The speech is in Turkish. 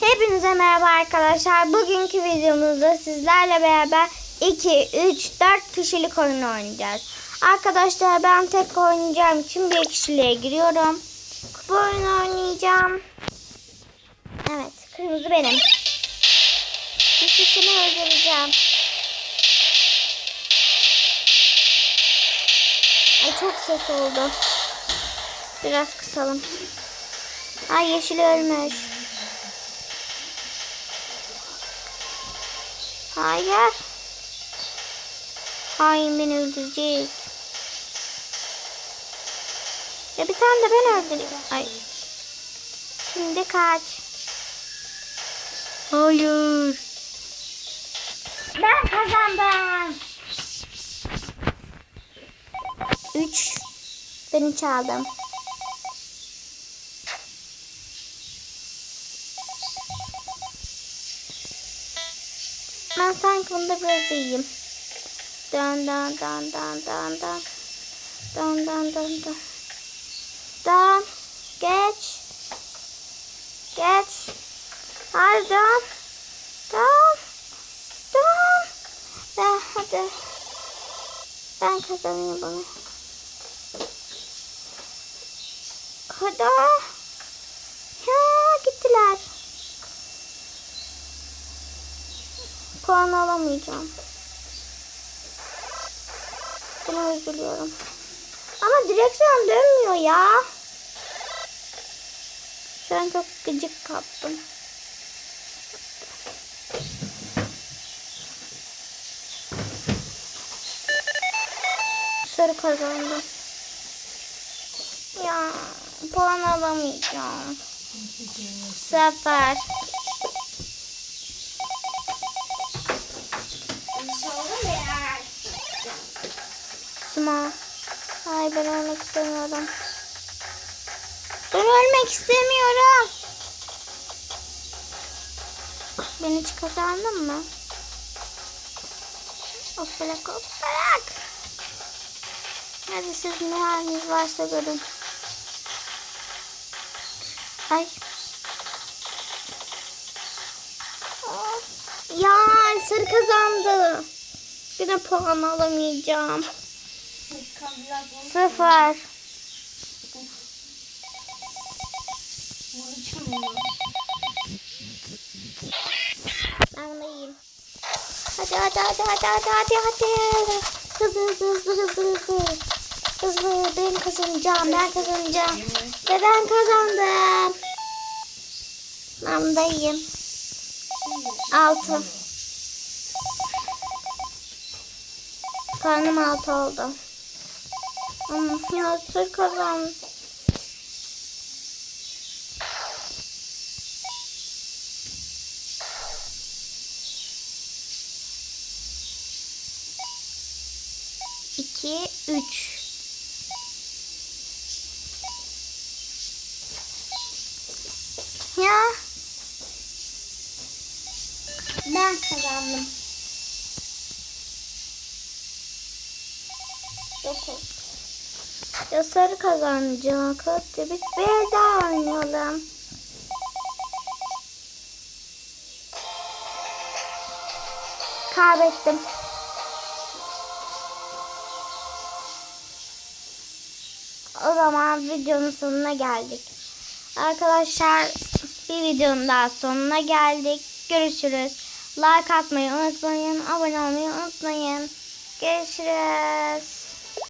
Hepinize merhaba arkadaşlar. Bugünkü videomuzda sizlerle beraber 2, 3, 4 kişilik oyun oynayacağız. Arkadaşlar ben tek oynayacağım için bir kişiliğe giriyorum. Kupa oyunu oynayacağım. Evet kırmızı benim. İkisini öldüreceğim. Ay çok ses oldu. Biraz kısalım. Ay yeşil ölmüş. Hayır. Hain beni öldürecek. Ya bir tane de ben öldüreyim. Ay. Şimdi kaç. Hayır. Ben kazandım. Üç. Ben üç aldım. Ben sanki bunda biraz iyiyim. Dön dön dön dön dön dön. Dön dön dön dön. Dön. Geç. Geç. Hadi dön. Dön. Dön. Ya hadi. Ben kazanayım bunu. Hadi. Ya gittiler. Puan alamayacağım. Buna üzülüyorum. Ama direksiyon dönmüyor ya. Şu an çok gıcık kaptım. Sarı kazandım. Ya puan alamayacağım. Sefer. Sma. Ay ben ölmek istemiyorum. Ben ölmek istemiyorum. Beni hiç kazandın mı? Hoppalak hoppalak. Hadi siz ne haliniz varsa görün. Ay. Ya sarı kazandı. Yine puan alamayacağım. Sıfır. Ben de iyiyim. Hadi hadi hadi hadi hadi hadi hadi. Hızlı hızlı hızlı hızlı hızlı. Hızlı ben kazanacağım ben kazanacağım. Ve ben kazandım. Ben iyiyim. Altı. Karnım altı oldu. Ya sır kazandım. İki, üç. Ya. Ben kazandım. Dokuz. Ya sarı kazanacak. Bir, bir daha oynayalım. Kaybettim. O zaman videonun sonuna geldik. Arkadaşlar bir videonun daha sonuna geldik. Görüşürüz. Like atmayı unutmayın. Abone olmayı unutmayın. Görüşürüz.